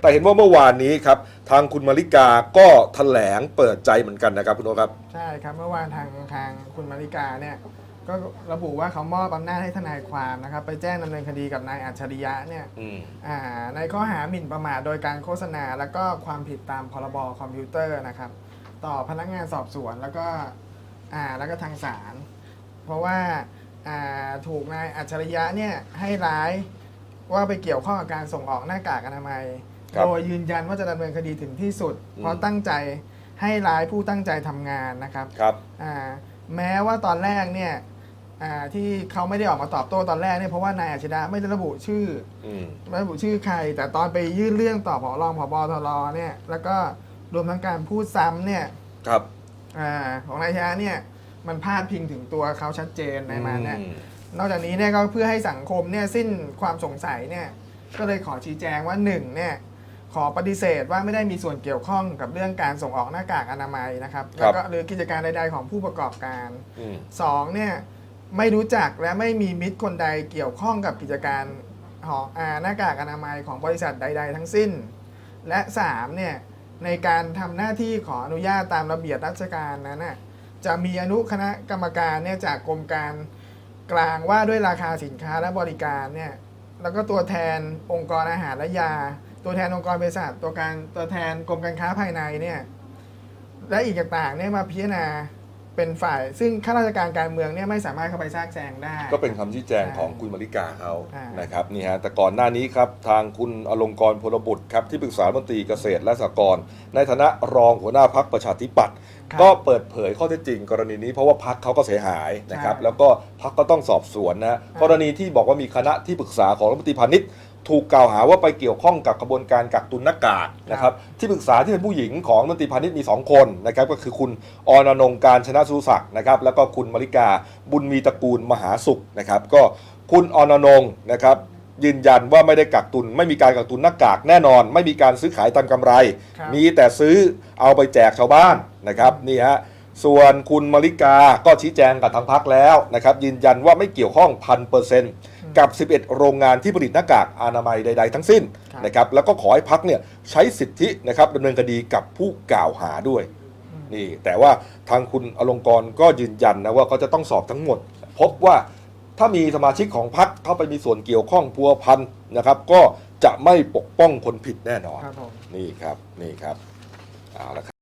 แต่เห็นว่าเมื่อวานนี้ครับทางคุณมาริกาก็แถลงเปิดใจเหมือนกันนะครับคุณโอครับ ใช่ครับเมื่อวานทางทางคุณมาริกาเนี่ยก็ระบุว่าเขามอบอำนาจให้ทนายความนะครับ ไปแจ้งดำเนินคดีกับนายอัจฉริยะเนี่ยอืมอ่าในข้อหาหมิ่นประมาทโดยการโฆษณา แล้วก็ความผิดตามพรบคอมพิวเตอร์นะครับ ต่อพนักงานสอบสวนแล้วก็อ่าแล้วก็ทางศาลเพราะว่าอ่าถูกนายอัจฉริยะเนี่ยให้ร้ายว่าไปเกี่ยวข้องกับการส่งออกหน้ากากอนามัย ครับ โดยยืนยันว่าจะดำเนินคดีถึงที่สุดอืมเพราะตั้งใจให้ร้ายผู้ตั้งใจทำงานนะครับครับ อ่าแม้ว่าตอนแรกเนี่ยอ่าที่เขาไม่ได้ออกมาตอบโต้ตอนแรกเนี่ยเพราะว่านายอัจฉริยะไม่ได้ระบุชื่อ อืม ไม่ระบุชื่อใคร แต่ตอนไปยื่นเรื่องต่อผอรองผบทรเนี่ยแล้วก็รวมทั้งการพูดซ้ำเนี่ยครับอาของนายชนะเนี่ยมันพาดพิงถึงตัวเขาชัดเจนในมันเนี่ยอืมนอกจากนี้เนี่ยก็เพื่อให้สังคมเนี่ยสิ้นความสงสัยเนี่ยก็เลยขอชี้แจงว่าหนึ่งเนี่ย ขอปฏิเสธว่าไม่ได้มีส่วนเกี่ยวข้องกับเรื่องการส่งออกหน้ากากอนามัยนะครับครัแล้วบก็หรือกิจการใดๆของผู้ประกอบการอืมสองเนี่ยไม่รู้จักและไม่มีมิตรคนใดเกี่ยวข้องกับกิจการของอาหน้ากากอนามัยของบริษัทใด ๆ ทั้งสิ้น และสามเนี่ยในการทำหน้าที่ขออนุญาตตามระเบียบราชการนั้นน่ะจะมีอนุคณะกรรมการเนี่ยจากกรมการกลางว่าด้วยราคาสินค้าและบริการเนี่ยแล้วก็ตัวแทนองค์กรอาหารและยา ตัวแทนองค์กรเภสัชตัวการตัวแทนกรมการค้าภายในเนี่ยและอีกต่างๆเนี่ยมาพิจารณาเป็นฝ่าย ซึ่งข้าราชการการเมืองเนี่ยไม่สามารถเข้าไปแทรกแซงได้ ก็เป็นคำชี้แจงของคุณมาริกาเขาอ่าน นะครับนี่ฮะแต่ก่อนหน้านี้ครับทางคุณอลงกรณ์พลบุตรครับที่ปรึกษารัฐมนตรีเกษตรและสหกรณ์ในฐานะรองหัวหน้าพักประชาธิปัตย์ครับ ก็เปิดเผยข้อเท็จจริงกรณีนี้เพราะว่าพักเขาก็เสียหายนะครับใช่แล้วก็พักก็ต้องสอบสวนนะกรณีที่บอกว่ามีคณะที่ปรึกษาของรัฐมนตรีพาณิชย์ถูกกล่าวหาว่าไปเกี่ยวข้องกับกระบวนการกักตุนหน้ากากนะครับที่ปรึกษาที่เป็นผู้หญิงของรัฐมนตรีพาณิชย์มี 2 คนนะครับก็คือคุณออนอนงการชนะสุศักดิ์นะครับแล้วก็คุณมริกาบุญมีตระกูลมหาสุขนะครับก็คุณออนอนงนะครับ ยืนยันว่าไม่ได้กักตุน ไม่มีการกักตุนหน้ากากแน่นอน ไม่มีการซื้อขายตามกำไร ครับ มีแต่ซื้อเอาไปแจกชาวบ้านนะครับนี่ฮะส่วนคุณมริกาก็ชี้แจงกับทางพักแล้วนะครับยืนยันว่าไม่เกี่ยวข้องพันเปอร์เซ็นต์กับ 11 โรงงานที่ผลิตหน้ากากอนามัยใด ๆ ทั้งสิ้นครับ นะครับแล้วก็ขอให้พักเนี่ยใช้สิทธินะครับดำเนินคดีกับผู้กล่าวหาด้วย นี่แต่ว่าทางคุณอลงกรณ์ก็ยืนยันนะว่าเขาจะต้องสอบทั้งหมด พบว่า ถ้ามีสมาชิกของพักเข้าไปมีส่วนเกี่ยวข้องพัวพันนะครับ ก็จะไม่ปกป้องคนผิดแน่นอน ครับผม นี่ครับ นี่ครับ เอาละครับ